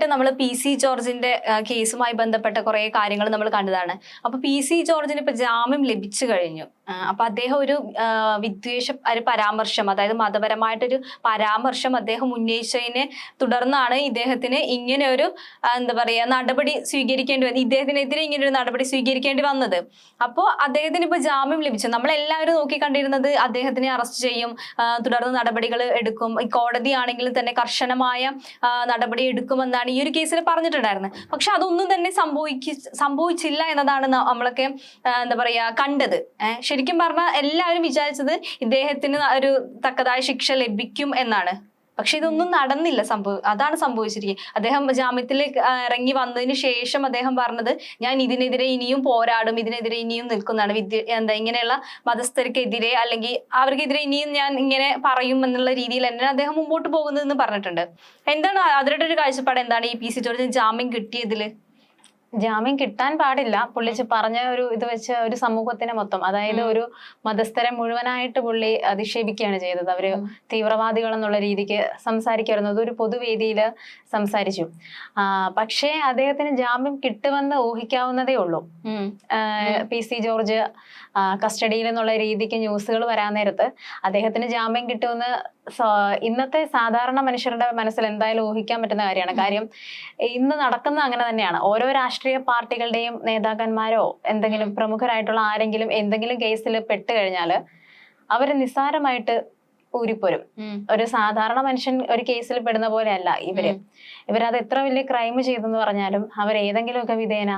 ആയിട്ട് നമ്മൾ P C ജോർജിന്റെ കേസുമായി ബന്ധപ്പെട്ട കുറെ കാര്യങ്ങൾ നമ്മൾ കണ്ടതാണ്. അപ്പൊ പി സി ജോർജിന് ഇപ്പൊ ജാമ്യം ലഭിച്ചു കഴിഞ്ഞു. അപ്പൊ അദ്ദേഹം ഒരു വിദ്വേഷ ഒരു പരാമർശം അതായത് മതപരമായിട്ടൊരു പരാമർശം അദ്ദേഹം ഉന്നയിച്ചതിനെ തുടർന്നാണ് ഇദ്ദേഹത്തിന് ഇങ്ങനെ ഒരു എന്താ പറയാ നടപടി സ്വീകരിക്കേണ്ടി വന്നത്. ഇദ്ദേഹത്തിനെതിരെ ഇങ്ങനെ ഒരു നടപടി സ്വീകരിക്കേണ്ടി വന്നത്. അപ്പോൾ അദ്ദേഹത്തിന് ഇപ്പൊ ജാമ്യം ലഭിച്ചു. നമ്മളെല്ലാവരും നോക്കിക്കണ്ടിരുന്നത് അദ്ദേഹത്തിനെ അറസ്റ്റ് ചെയ്യും തുടർന്ന് നടപടികൾ എടുക്കും. കോടതിയാണെങ്കിലും തന്നെ കർശനമായ നടപടി എടുക്കുമെന്നാണ് ഈ ഒരു കേസിൽ പറഞ്ഞിട്ടുണ്ടായിരുന്നത് പക്ഷെ അതൊന്നും തന്നെ സംഭവിക്ക സംഭവിച്ചില്ല എന്നതാണ് നമ്മളൊക്കെ എന്താ പറയാ കണ്ടത്. ശരിക്കും പറഞ്ഞാൽ എല്ലാവരും വിചാരിച്ചത് ഇദ്ദേഹത്തിന് ഒരു തക്കതായ ശിക്ഷ ലഭിക്കും എന്നാണ്. പക്ഷെ ഇതൊന്നും നടന്നില്ല. സംഭവ അതാണ് സംഭവിച്ചിരിക്കുന്നത് അദ്ദേഹം ജാമ്യത്തിൽ ഇറങ്ങി വന്നതിന് ശേഷം അദ്ദേഹം പറഞ്ഞത് ഞാൻ ഇതിനെതിരെ ഇനിയും പോരാടും ഇതിനെതിരെ ഇനിയും നിൽക്കുന്നതാണ്. വിദ്യ എന്താ ഇങ്ങനെയുള്ള മതസ്ഥർക്കെതിരെ അല്ലെങ്കിൽ അവർക്കെതിരെ ഇനിയും ഞാൻ ഇങ്ങനെ പറയും എന്നുള്ള രീതിയിൽ തന്നെ അദ്ദേഹം മുമ്പോട്ട് പോകുന്നതെന്ന് പറഞ്ഞിട്ടുണ്ട്. എന്താണ് അതിരുടെ ഒരു കാഴ്ചപ്പാട്? എന്താണ് ഈ പി സി ജോർജിന് ജാമ്യം കിട്ടിയതിൽ? ജാമ്യം കിട്ടാൻ പാടില്ല. പുള്ളി പറഞ്ഞ ഒരു ഇത് വെച്ച് ഒരു സമൂഹത്തിനെ മൊത്തം. അതായത് ഒരു മതസ്ഥരെ മുഴുവനായിട്ട് പുള്ളി അധിക്ഷേപിക്കുകയാണ് ചെയ്തത്. അവർ. തീവ്രവാദികൾ എന്നുള്ള രീതിക്ക് സംസാരിക്കുമായിരുന്നു അതൊരു പൊതുവേദിയിൽ സംസാരിച്ചു. ആ, പക്ഷേ അദ്ദേഹത്തിന് ജാമ്യം കിട്ടുമെന്ന് ഊഹിക്കാവുന്നതേ ഉള്ളൂ. പി സി ജോർജ് കസ്റ്റഡിയിൽ എന്നുള്ള രീതിക്ക് ന്യൂസുകൾ വരാൻ നേരത്ത് അദ്ദേഹത്തിന് ജാമ്യം കിട്ടുമെന്ന് ഇന്നത്തെ സാധാരണ മനുഷ്യരുടെ മനസ്സിൽ എന്തായാലും ഊഹിക്കാൻ പറ്റുന്ന കാര്യമാണ്. കാര്യം ഇന്ന് നടക്കുന്നത് അങ്ങനെ തന്നെയാണ്. ഓരോ രാഷ്ട്രീയ പാർട്ടികളുടെയും നേതാക്കന്മാരോ എന്തെങ്കിലും പ്രമുഖരായിട്ടുള്ള ആരെങ്കിലും എന്തെങ്കിലും കേസിൽ പെട്ട് കഴിഞ്ഞാൽ അവർ നിസ്സാരമായിട്ട് ഊരിപ്പോരും. ഒരു സാധാരണ മനുഷ്യൻ ഒരു കേസിൽ പെടുന്ന പോലെ അല്ല ഇവർ ഇവരത് എത്ര വലിയ ക്രൈം ചെയ്തെന്ന് പറഞ്ഞാലും അവർ ഏതെങ്കിലുമൊക്കെ വിധേന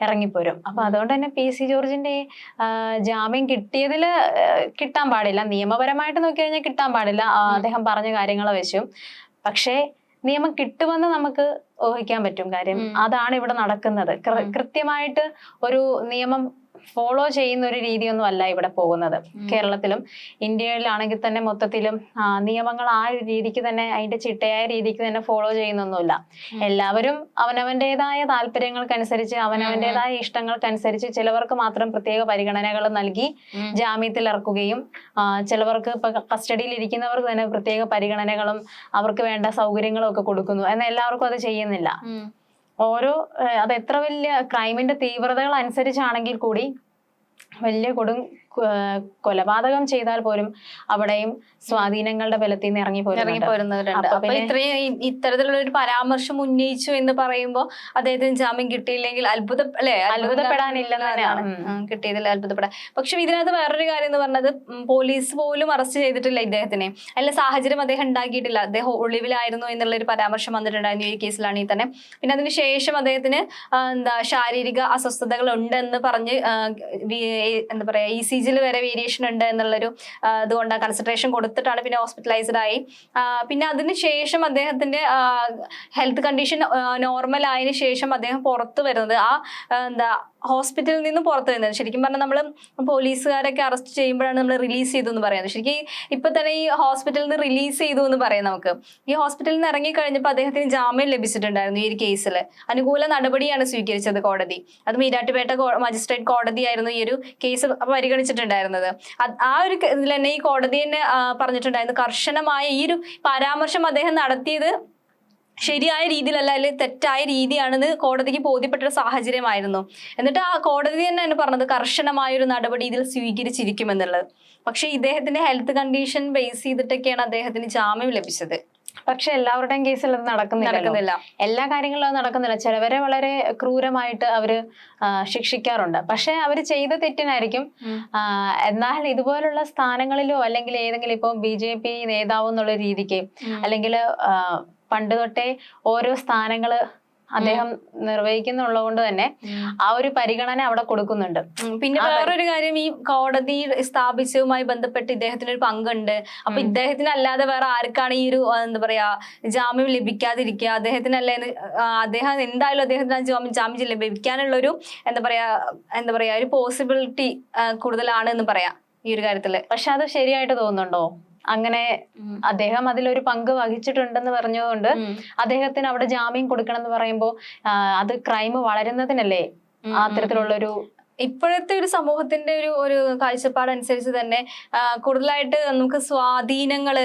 ഇറങ്ങിപ്പോരും. അപ്പൊ അതുകൊണ്ട് തന്നെ പി സി ജോർജിന്റെ ജാമ്യം കിട്ടിയതിൽ കിട്ടാൻ പാടില്ല. നിയമപരമായിട്ട് നോക്കി കഴിഞ്ഞാൽ കിട്ടാൻ പാടില്ല. അദ്ദേഹം പറഞ്ഞ കാര്യങ്ങളെ വെച്ചും. പക്ഷേ നിയമം കിട്ടുമെന്ന് നമുക്ക് ഊഹിക്കാൻ പറ്റും കാര്യം. അതാണ് ഇവിടെ നടക്കുന്നത്. കൃത്യമായിട്ട് ഒരു നിയമം ഫോളോ ചെയ്യുന്ന ഒരു രീതിയൊന്നും അല്ല ഇവിടെ പോകുന്നത്. കേരളത്തിലും ഇന്ത്യയിലാണെങ്കിൽ തന്നെ മൊത്തത്തിലും നിയമങ്ങൾ ആ ഒരു രീതിക്ക് തന്നെ അതിന്റെ ചിട്ടയായ രീതിക്ക് തന്നെ ഫോളോ ചെയ്യുന്നൊന്നുമില്ല. എല്ലാവരും അവനവന്റേതായ താല്പര്യങ്ങൾക്കനുസരിച്ച് അവനവന്റേതായ ഇഷ്ടങ്ങൾക്കനുസരിച്ച് ചിലവർക്ക് മാത്രം പ്രത്യേക പരിഗണനകൾ നൽകി ജാമ്യത്തിൽ ഇറക്കുകയും ചിലവർക്ക് ഇപ്പൊ കസ്റ്റഡിയിൽ ഇരിക്കുന്നവർക്ക് തന്നെ പ്രത്യേക പരിഗണനകളും അവർക്ക് വേണ്ട സൗകര്യങ്ങളും ഒക്കെ കൊടുക്കുന്നു. എന്നാൽ എല്ലാവർക്കും അത് ചെയ്യുന്നില്ല. ഓരോ അത് എത്ര വലിയ ക്രൈമിന്റെ തീവ്രതകൾ അനുസരിച്ചാണെങ്കിൽ കൂടി വലിയ കൊടും കൊലപാതകം ചെയ്താൽ പോലും അവിടെയും സ്വാധീനങ്ങളുടെ ബലത്തിൽ നിന്ന് ഇറങ്ങി ഇറങ്ങി പോരുന്നവരുണ്ട്. അപ്പൊ ഇത്രയും ഇത്തരത്തിലുള്ള ഒരു പരാമർശം ഉന്നയിച്ചു എന്ന് പറയുമ്പോൾ അദ്ദേഹത്തിന് ജാമ്യം കിട്ടിയില്ലെങ്കിൽ അത്ഭുത അല്ലെ? അത്ഭുതപ്പെടാനില്ലെന്ന് തന്നെയാണ്. കിട്ടിയതിൽ അത്ഭുതപ്പെടാൻ. പക്ഷെ ഇതിനകത്ത് വേറൊരു കാര്യം എന്ന് പറഞ്ഞത് പോലീസ് പോലും അറസ്റ്റ് ചെയ്തിട്ടില്ല ഇദ്ദേഹത്തിനെ. അല്ല സാഹചര്യം അദ്ദേഹം ഉണ്ടാക്കിയിട്ടില്ല. അദ്ദേഹം ഒളിവിലായിരുന്നു എന്നുള്ള ഒരു പരാമർശം വന്നിട്ടുണ്ടായിരുന്നു ഈ കേസിലാണെങ്കിൽ തന്നെ. പിന്നെ അതിന് ശേഷം അദ്ദേഹത്തിന് എന്താ ശാരീരിക അസ്വസ്ഥതകൾ ഉണ്ടെന്ന് പറഞ്ഞ് എന്താ പറയാ ഇ സി ജിയിൽ വരെ വേരിയേഷൻ ഉണ്ട് എന്നുള്ളൊരു ഇതുകൊണ്ട് കൺസൺട്രേഷൻ കൊടുത്തിട്ടാണ് പിന്നെ ഹോസ്പിറ്റലൈസ്ഡ് ആയി. പിന്നെ അതിന് ശേഷം അദ്ദേഹത്തിന്റെ ഹെൽത്ത് കണ്ടീഷൻ നോർമൽ ആയതിനു ശേഷം അദ്ദേഹം പുറത്തു വരുന്നത് ആ, എന്താ ഹോസ്പിറ്റലിൽ നിന്ന് പുറത്തു വരുന്നത്. ശരിക്കും പറഞ്ഞാൽ നമ്മൾ പോലീസുകാരൊക്കെ അറസ്റ്റ് ചെയ്യുമ്പോഴാണ് നമ്മൾ റിലീസ് ചെയ്തു എന്ന് പറയുന്നത്. ശരിക്കും ഇപ്പൊ തന്നെ ഈ ഹോസ്പിറ്റലിൽ നിന്ന് റിലീസ് ചെയ്തു എന്ന് പറയാം നമുക്ക്. ഈ ഹോസ്പിറ്റലിൽ നിന്ന് ഇറങ്ങി കഴിഞ്ഞപ്പോൾ അദ്ദേഹത്തിന് ജാമ്യം ലഭിച്ചിട്ടുണ്ടായിരുന്നു ഈ ഒരു കേസിൽ അനുകൂല നടപടിയാണ് സ്വീകരിച്ചത് കോടതി. അത് മീരാട്ടുപേട്ട മജിസ്ട്രേറ്റ് കോടതിയായിരുന്നു ഈ ഒരു കേസ് പരിഗണിച്ചിട്ടുണ്ടായിരുന്നത്. ആ ഒരു ഇതിൽ തന്നെ ഈ കോടതി തന്നെ പറഞ്ഞിട്ടുണ്ടായിരുന്നു കർശനമായ ഈ ഒരു പരാമർശം അദ്ദേഹം നടത്തിയത് ശരിയായ രീതിയിലല്ല അല്ലെങ്കിൽ തെറ്റായ രീതിയാണെന്ന് കോടതിക്ക് ബോധ്യപ്പെട്ട ഒരു സാഹചര്യമായിരുന്നു. എന്നിട്ട് ആ കോടതി തന്നെയാണ് പറഞ്ഞത് കർശനമായ ഒരു നടപടി ഇതിൽ സ്വീകരിച്ചിരിക്കുമെന്നുള്ളത്. പക്ഷെ ഇദ്ദേഹത്തിന്റെ ഹെൽത്ത് കണ്ടീഷൻ ബേസ് ചെയ്തിട്ടൊക്കെയാണ് അദ്ദേഹത്തിന് ജാമ്യം ലഭിച്ചത്. പക്ഷെ എല്ലാവരുടെയും കേസിൽ അത് നടക്കുന്നില്ല. എല്ലാ കാര്യങ്ങളിലും അത് നടക്കുന്നില്ല. ചിലവരെ വളരെ ക്രൂരമായിട്ട് അവർ ശിക്ഷിക്കാറുണ്ട്. പക്ഷെ അവർ ചെയ്ത തെറ്റിനായിരിക്കും എന്നാൽ ഇതുപോലുള്ള സ്ഥാനങ്ങളിലോ അല്ലെങ്കിൽ ഏതെങ്കിലും ഇപ്പൊ ബി ജെ പി നേതാവ് എന്നുള്ള രീതിക്ക് അല്ലെങ്കിൽ പണ്ട് തൊട്ടേ ഓരോ സ്ഥാനങ്ങൾ അദ്ദേഹം നിർവഹിക്കുന്നുള്ളതുകൊണ്ട് തന്നെ ആ ഒരു പരിഗണന അവിടെ കൊടുക്കുന്നുണ്ട്. പിന്നെ വേറൊരു കാര്യം ഈ കോടതി സ്ഥാപിച്ചതുമായി ബന്ധപ്പെട്ട് ഇദ്ദേഹത്തിന് ഒരു പങ്കുണ്ട്. അപ്പൊ ഇദ്ദേഹത്തിന് അല്ലാതെ വേറെ ആർക്കാണ് ഈ ഒരു എന്താ പറയാ ജാമ്യം ലഭിക്കാതിരിക്കുക? അദ്ദേഹത്തിനല്ലേ അദ്ദേഹം എന്തായാലും അദ്ദേഹത്തിന് ജാമ്യം ജാമ്യം ലഭിക്കാനുള്ള ഒരു എന്താ പറയാ എന്താ പറയാ ഒരു പോസിബിലിറ്റി കൂടുതലാണ് എന്ന് പറയാം ഈ ഒരു കാര്യത്തിൽ. പക്ഷെ അത് ശരിയായിട്ട് തോന്നുന്നുണ്ടോ? അങ്ങനെ അദ്ദേഹം അതിലൊരു പങ്ക് വഹിച്ചിട്ടുണ്ടെന്ന് പറഞ്ഞതുകൊണ്ട്. അദ്ദേഹത്തിന് അവിടെ ജാമ്യം കൊടുക്കണം എന്ന് പറയുമ്പോൾ അത് ക്രൈം വളരുന്നതിനല്ലേ അത്തരത്തിലുള്ള ഒരു ഇപ്പോഴത്തെ ഒരു സമൂഹത്തിന്റെ ഒരു ഒരു കാഴ്ചപ്പാട് അനുസരിച്ച് തന്നെ കൂടുതലായിട്ട് നമുക്ക് സ്വാധീനങ്ങൾ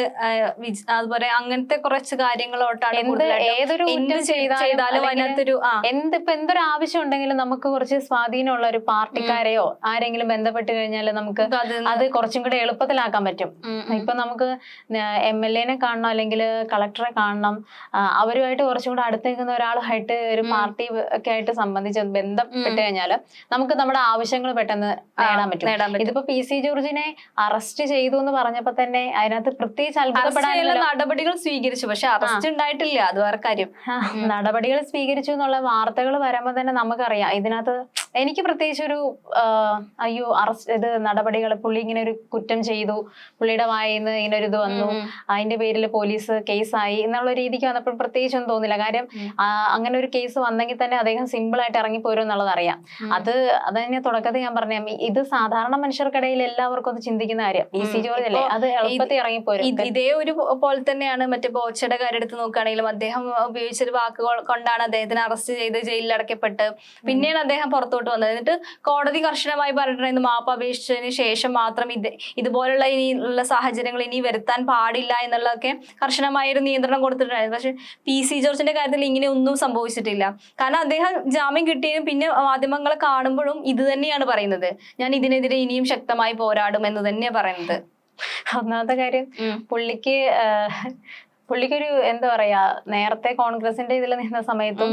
അതുപോലെ അങ്ങനത്തെ കുറച്ച് കാര്യങ്ങളോട്ടാണ് ഏതൊരു ചെയ്താലും അതിനകത്തൊരു എന്തിപ്പോ എന്ത് ഇപ്പൊ എന്തൊരു ആവശ്യം ഉണ്ടെങ്കിലും നമുക്ക് കുറച്ച് സ്വാധീനമുള്ള ഒരു പാർട്ടിക്കാരെയോ ആരെങ്കിലും ബന്ധപ്പെട്ട് കഴിഞ്ഞാൽ നമുക്ക് അത് കുറച്ചും കൂടെ എളുപ്പത്തിലാക്കാൻ പറ്റും. ഇപ്പൊ നമുക്ക് എം എൽ എനെ കാണണം അല്ലെങ്കിൽ കളക്ടറെ കാണണം അവരുമായിട്ട് കുറച്ചും കൂടെ അടുത്ത് നിൽക്കുന്ന ഒരാളുമായിട്ട് ഒരു പാർട്ടി ഒക്കെ ആയിട്ട് സംബന്ധിച്ച് ബന്ധപ്പെട്ട് കഴിഞ്ഞാൽ നമുക്ക് നമ്മുടെ ആവശ്യങ്ങൾ പെട്ടെന്ന് നേടാൻ പറ്റും. ഇതിപ്പോ പി സി ജോർജിനെ അറസ്റ്റ് ചെയ്തു എന്ന് പറഞ്ഞപ്പോ തന്നെ അതിനകത്ത് പ്രത്യേകിച്ച് അത്ഭുതപ്പെടാനുള്ള നടപടികൾ സ്വീകരിച്ചു. പക്ഷെ അറസ്റ്റ് ഉണ്ടായിട്ടില്ല. അത് വേറെ കാര്യം. നടപടികൾ സ്വീകരിച്ചു എന്നുള്ള വാർത്തകൾ വരുമ്പോ തന്നെ നമുക്കറിയാം. ഇതിനകത്ത് എനിക്ക് പ്രത്യേകിച്ച് ഒരു അയ്യോ അറസ്റ്റ് ഇത് നടപടികൾ പുള്ളി ഇങ്ങനെ ഒരു കുറ്റം ചെയ്തു പുള്ളിയുടെ വായിന്ന് ഇങ്ങനെ ഒരു ഇത് വന്നു. അതിന്റെ പേരിൽ പോലീസ് കേസായി എന്നുള്ള രീതിക്ക് വന്നപ്പോൾ പ്രത്യേകിച്ച് ഒന്നും തോന്നില്ല കാര്യം അങ്ങനെ ഒരു കേസ് വന്നെങ്കിൽ തന്നെ അദ്ദേഹം സിമ്പിൾ ആയിട്ട് ഇറങ്ങിപ്പോരും എന്നുള്ളത് അറിയാം. അത് അത് തന്നെ തുടക്കത്തിൽ ഞാൻ പറഞ്ഞ ഇത് സാധാരണ മനുഷ്യർക്കിടയിൽ എല്ലാവർക്കും അത് ചിന്തിക്കുന്ന കാര്യം. ഇ സി ജോർജ് അല്ലേ അത് എളുപ്പത്തിൽ ഇറങ്ങിപ്പോരും ഇത് ഒരു പോലെ തന്നെയാണ്. മറ്റേ ബോച്ചയുടെ കാര്യം എടുത്ത് നോക്കുകയാണെങ്കിലും അദ്ദേഹം ഉപയോഗിച്ചൊരു വാക്കുകൾ കൊണ്ടാണ് അദ്ദേഹത്തിന് അറസ്റ്റ് ചെയ്ത് ജയിലിൽ അടയ്ക്കപ്പെട്ട് പിന്നെയാണ് അദ്ദേഹം പുറത്തോട്ട് വന്നത്. എന്നിട്ട് കോടതി കർശനമായി പറഞ്ഞിട്ടുണ്ടായിരുന്നു മാപ്പ് അപേക്ഷിച്ചതിന് ശേഷം മാത്രം ഇത് ഇതുപോലുള്ള ഇനിയുള്ള സാഹചര്യങ്ങൾ ഇനി വരുത്താൻ പാടില്ല എന്നുള്ളതൊക്കെ കർശനമായ ഒരു നിയന്ത്രണം കൊടുത്തിട്ടുണ്ടായിരുന്നു. പക്ഷെ പി. സി. ജോർജിന്റെ കാര്യത്തിൽ ഇങ്ങനെ ഒന്നും സംഭവിച്ചിട്ടില്ല. കാരണം അദ്ദേഹം ജാമ്യം കിട്ടിയതും പിന്നെ മാധ്യമങ്ങളെ കാണുമ്പോഴും ഇത് തന്നെയാണ് പറയുന്നത്. ഞാൻ ഇതിനെതിരെ ഇനിയും ശക്തമായി പോരാടും എന്ന് തന്നെയാണ് പറയുന്നത്. ഒന്നാമത്തെ കാര്യം പുള്ളിക്ക് പുള്ളിക്കൊരു എന്താ പറയാ നേരത്തെ കോൺഗ്രസിന്റെ ഇതിൽ നിന്ന സമയത്തും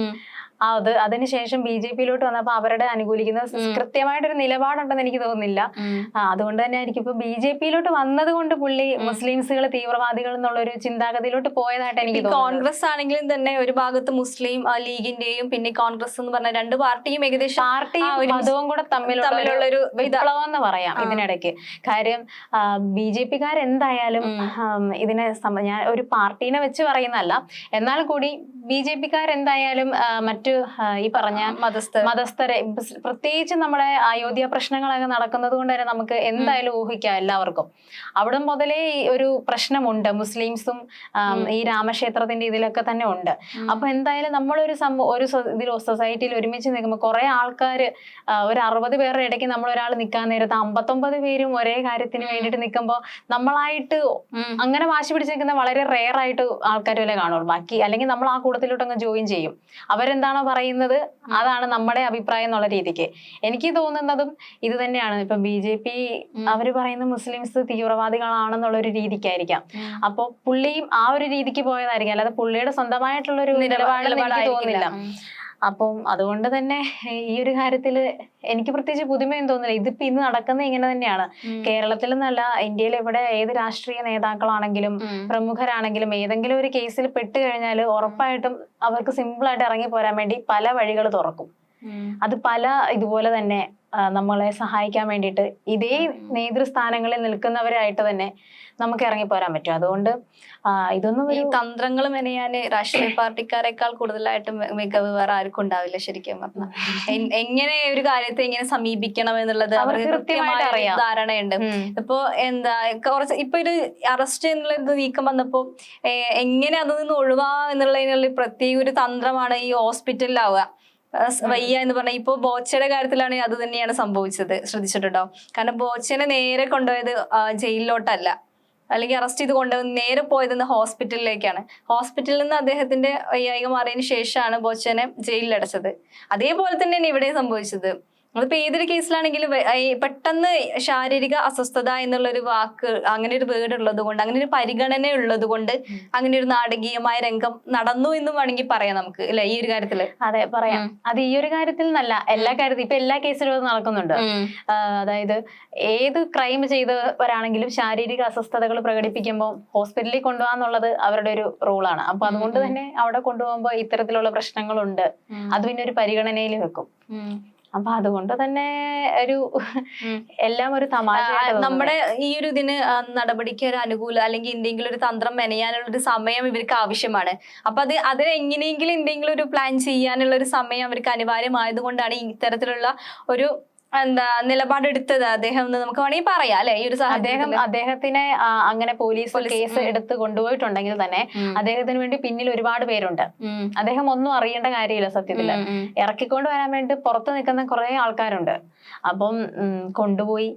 അത് അതിനുശേഷം ബി ജെ പിയിലോട്ട് വന്നപ്പോ അവരുടെ അനുകൂലിക്കുന്ന കൃത്യമായിട്ടൊരു നിലപാടുണ്ടെന്ന് എനിക്ക് തോന്നുന്നില്ല. അതുകൊണ്ട് തന്നെ ആയിരിക്കും ഇപ്പൊ ബി ജെ പിയിലോട്ട് വന്നത് കൊണ്ട് പുള്ളി മുസ്ലിംസുകൾ തീവ്രവാദികൾ എന്നുള്ള ഒരു ചിന്താഗതിയിലോട്ട് പോയതായിട്ട് എനിക്ക് കോൺഗ്രസ് ആണെങ്കിലും തന്നെ ഒരു ഭാഗത്ത് മുസ്ലിം ലീഗിന്റെയും പിന്നെ കോൺഗ്രസ് എന്ന് പറഞ്ഞ രണ്ട് പാർട്ടിയും ഏകദേശം പാർട്ടിയും മതവും കൂടെ തമ്മിലുള്ള ഒരു വിപ്ലവം എന്ന് പറയാം ഇതിനിടയ്ക്ക്. കാര്യം ബി ജെ പിക്കാരെന്തായാലും എന്തായാലും ഇതിനെ ഞാൻ ഒരു പാർട്ടീനെ വെച്ച് പറയുന്നതല്ല. എന്നാൽ കൂടി ബി ജെ പിക്കാരെന്തായാലും എന്തായാലും മറ്റു ആ, ഈ പറഞ്ഞ മതസ്ഥ മതസ്ഥരെ പ്രത്യേകിച്ച് നമ്മുടെ അയോധ്യ പ്രശ്നങ്ങളൊക്കെ നടക്കുന്നത് കൊണ്ട് തന്നെ നമുക്ക് എന്തായാലും ഊഹിക്കാം എല്ലാവർക്കും. അവിടെ മുതലേ ഈ ഒരു പ്രശ്നമുണ്ട്. മുസ്ലിംസും ഈ രാമക്ഷേത്രത്തിന്റെ ഇതിലൊക്കെ തന്നെ ഉണ്ട്. അപ്പൊ എന്തായാലും നമ്മളൊരു സംഭവം ഒരു ഇതിൽ സൊസൈറ്റിയിൽ ഒരുമിച്ച് നിൽക്കുമ്പോൾ കുറെ ആൾക്കാർ ഒരു അറുപത് പേരുടെ ഇടയ്ക്ക് നമ്മൾ ഒരാൾ നിൽക്കാൻ നേരത്ത് അമ്പത്തൊമ്പത് പേരും ഒരേ കാര്യത്തിന് വേണ്ടിയിട്ട് നിൽക്കുമ്പോൾ നമ്മളായിട്ട് അങ്ങനെ വാശി പിടിച്ച് നിൽക്കുന്ന വളരെ റെയർ ആയിട്ട് ആൾക്കാർ വരെ കാണുള്ളൂ. ബാക്കി അല്ലെങ്കിൽ നമ്മൾ ആ കൂട്ടത്തിലോട്ട് അങ്ങ് ജോയിൻ ചെയ്യും. അവരെന്താണോ പറയുന്നത് അതാണ് നമ്മുടെ അഭിപ്രായം എന്നുള്ള രീതിക്ക്. എനിക്ക് തോന്നുന്നതും ഇത് തന്നെയാണ്. ഇപ്പൊ ബി ജെ പി അവർ പറയുന്ന മുസ്ലിംസ് തീവ്രവാദികളാണെന്നുള്ള ഒരു രീതിക്കായിരിക്കാം അപ്പൊ പുള്ളിയും ആ ഒരു രീതിക്ക് പോയതായിരിക്കും. അല്ലാതെ പുള്ളിയുടെ സ്വന്തമായിട്ടുള്ള ഒരു നിലപാട്. തോന്നുന്നില്ല. അപ്പം അതുകൊണ്ട് തന്നെ ഈ ഒരു കാര്യത്തിൽ എനിക്ക് പ്രത്യേകിച്ച് പുതുമയൊന്നും തോന്നുന്നില്ല. ഇതിപ്പോ ഇന്ന് നടക്കുന്നത് ഇങ്ങനെ തന്നെയാണ്. കേരളത്തിൽ നിന്നല്ല ഇന്ത്യയിൽ ഇവിടെ ഏത് രാഷ്ട്രീയ നേതാക്കളാണെങ്കിലും പ്രമുഖരാണെങ്കിലും ഏതെങ്കിലും ഒരു കേസിൽ പെട്ട് കഴിഞ്ഞാൽ ഉറപ്പായിട്ടും അവർക്ക് സിമ്പിൾ ആയിട്ട് ഇറങ്ങി പോരാൻ വേണ്ടി പല വഴികൾ തുറക്കും. അത് പല ഇതുപോലെ തന്നെ നമ്മളെ സഹായിക്കാൻ വേണ്ടിയിട്ട് ഇതേ നേതൃസ്ഥാനങ്ങളിൽ നിൽക്കുന്നവരായിട്ട് തന്നെ നമുക്ക് ഇറങ്ങി പോരാൻ പറ്റും. അതുകൊണ്ട് ഇതൊന്നും ഈ തന്ത്രങ്ങൾ മെനയാൻ രാഷ്ട്രീയ പാർട്ടിക്കാരെക്കാൾ കൂടുതലായിട്ട് മികവ് വേറെ ആർക്കും ഉണ്ടാവില്ല ശരിക്കും പറഞ്ഞാൽ എങ്ങനെ ഒരു കാര്യത്തെ എങ്ങനെ സമീപിക്കണം എന്നുള്ളത് അവർക്ക് കൃത്യമായ അറിയാം. ധാരണയുണ്ട്. ഇപ്പൊ എന്താ കുറച്ച് ഇപ്പൊ ഒരു അറസ്റ്റ് എന്നുള്ള ഇത് നീക്കം വന്നപ്പോ എങ്ങനെ അതിൽ നിന്ന് ഒഴിവാ എന്നുള്ളതിനുള്ള പ്രത്യേക ഒരു തന്ത്രമാണ് ഈ ഹോസ്പിറ്റലിലാവുക. വയ്യ എന്ന് പറഞ്ഞാൽ ഇപ്പൊ ബോച്ചയുടെ കാര്യത്തിലാണ് അത് തന്നെയാണ് സംഭവിച്ചത് ശ്രദ്ധിച്ചിട്ടുണ്ടോ? കാരണം ബോച്ചനെ നേരെ കൊണ്ടുപോയത് ജയിലിലോട്ടല്ല. അല്ലെങ്കിൽ അറസ്റ്റ് ചെയ്ത് കൊണ്ടുപോയി നേരെ പോയത് ഹോസ്പിറ്റലിലേക്കാണ്. ഹോസ്പിറ്റലിൽ നിന്ന് അദ്ദേഹത്തിന്റെ വയ്യായിക മാറിയതിന് ശേഷമാണ് ബോച്ചനെ ജയിലിലടച്ചത്. അതേപോലെ തന്നെയാണ് ഇവിടെ സംഭവിച്ചത്. അതിപ്പോ ഏതൊരു കേസിലാണെങ്കിലും പെട്ടെന്ന് ശാരീരിക അസ്വസ്ഥത എന്നുള്ള ഒരു വാക്ക് അങ്ങനെ ഒരു വേർഡ് ഉള്ളത് കൊണ്ട് അങ്ങനെ ഒരു പരിഗണന ഉള്ളത് കൊണ്ട് അങ്ങനെ ഒരു നാടകീയമായ രംഗം നടന്നു എന്ന് വേണമെങ്കിൽ പറയാം നമുക്ക് അല്ലെ? ഈ ഒരു കാര്യത്തിൽ. അതെ പറയാം. അത് ഈ ഒരു കാര്യത്തിൽ നിന്നല്ല എല്ലാ കാര്യത്തിൽ ഇപ്പൊ എല്ലാ കേസിലും അത് നടക്കുന്നുണ്ട്. അതായത് ഏത് ക്രൈം ചെയ്തവരാണെങ്കിലും ശാരീരിക അസ്വസ്ഥതകൾ പ്രകടിപ്പിക്കുമ്പോൾ ഹോസ്പിറ്റലിൽ കൊണ്ടുപോകാന്നുള്ളത് അവരുടെ ഒരു റൂളാണ്. അപ്പൊ അതുകൊണ്ട് തന്നെ അവിടെ കൊണ്ടുപോകുമ്പോൾ ഇത്തരത്തിലുള്ള പ്രശ്നങ്ങളുണ്ട്. അത് പിന്നെ ഒരു പരിഗണനയിൽ വെക്കും. അപ്പൊ അതുകൊണ്ട് തന്നെ ഒരു എല്ലാം ഒരു തമാശ നമ്മുടെ ഈ ഒരു ഇതിന് നടപടിക്ക് ഒരു അനുകൂല അല്ലെങ്കിൽ എന്തെങ്കിലും ഒരു തന്ത്രം മെനയാനുള്ള ഒരു സമയം ഇവർക്ക് ആവശ്യമാണ്. അപ്പൊ അത് അതിന് എങ്ങനെയെങ്കിലും എന്തെങ്കിലും ഒരു പ്ലാൻ ചെയ്യാനുള്ള ഒരു സമയം അവർക്ക് അനിവാര്യമായത് കൊണ്ടാണ് ഇത്തരത്തിലുള്ള ഒരു എന്താ നിലപാടെടുത്തത് അദ്ദേഹം എന്ന് നമുക്ക് വേണമെങ്കിൽ പറയാം അല്ലെ? ഈ ഒരു അദ്ദേഹം? അദ്ദേഹത്തിനെ അങ്ങനെ പോലീസ് കേസ് എടുത്ത് കൊണ്ടുപോയിട്ടുണ്ടെങ്കിൽ തന്നെ. അദ്ദേഹത്തിന് വേണ്ടി പിന്നിൽ ഒരുപാട് പേരുണ്ട്. അദ്ദേഹം ഒന്നും അറിയേണ്ട കാര്യമില്ല സത്യത്തിൽ. ഉം. ഇറക്കിക്കൊണ്ട് വരാൻ വേണ്ടി പുറത്ത് നിൽക്കുന്ന കുറെ ആൾക്കാരുണ്ട്. അപ്പം കൊണ്ടുപോയി.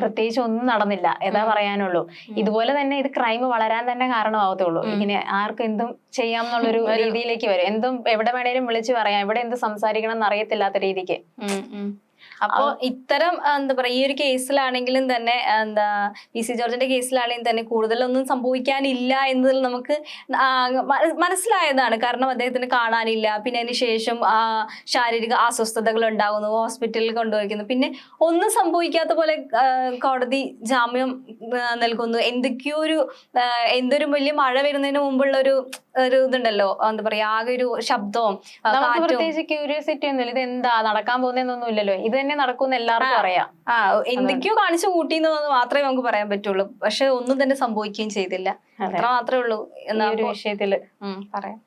പ്രത്യേകിച്ച് ഒന്നും നടന്നില്ല ഏതാ പറയാനുള്ളൂ. ഇതുപോലെ തന്നെ ഇത് ക്രൈം വളരാൻ തന്നെ കാരണമാവത്തുള്ളൂ. ഇങ്ങനെ ആർക്കും എന്തും ചെയ്യാം എന്നുള്ളൊരു രീതിയിലേക്ക് വരും. എന്തും എവിടെ വേണേലും വിളിച്ചു പറയാം. എവിടെ എന്ത് സംസാരിക്കണം എന്ന് അറിയത്തില്ലാത്ത രീതിക്ക് അപ്പോ ഇത്തരം എന്താ പറയാ ഈ ഒരു കേസിലാണെങ്കിലും തന്നെ എന്താ പി സി ജോർജിന്റെ കേസിലാണെങ്കിലും തന്നെ കൂടുതലൊന്നും സംഭവിക്കാനില്ല എന്നതിൽ നമുക്ക് മനസ്സിലായതാണ്. കാരണം അദ്ദേഹത്തിന് കാണാനില്ല. പിന്നെ അതിന് ശേഷം ആ, ശാരീരിക അസ്വസ്ഥതകൾ ഉണ്ടാകുന്നു ഹോസ്പിറ്റലിൽ കൊണ്ടുപോയിക്കുന്നു. പിന്നെ ഒന്നും സംഭവിക്കാത്ത പോലെ കോടതി ജാമ്യം നൽകുന്നു. എന്തൊക്കെയോ ഒരു എന്തൊരു വലിയ മഴ വരുന്നതിന് മുമ്പുള്ള ഒരു ഒരു ഇതുണ്ടല്ലോ. എന്താ പറയാ ആകെ ഒരു ശബ്ദവും പ്രത്യേകിച്ച് ക്യൂരിയോസിറ്റി ഒന്നുമില്ല. ഇത് എന്താ നടക്കാൻ പോകുന്നതെന്നൊന്നും ഇല്ലല്ലോ ഇത് തന്നെ നടക്കും എല്ലാവർക്കും അറിയാം. ആ എന്തൊക്കെയോ കാണിച്ചു കൂട്ടിയെന്നത് മാത്രമേ നമുക്ക് പറയാൻ പറ്റുള്ളൂ. പക്ഷെ ഒന്നും തന്നെ സംഭവിക്കുകയും ചെയ്തില്ല. അത്ര മാത്രമേ ഉള്ളൂ. എന്നാ വിഷയത്തിൽ. പറയാം.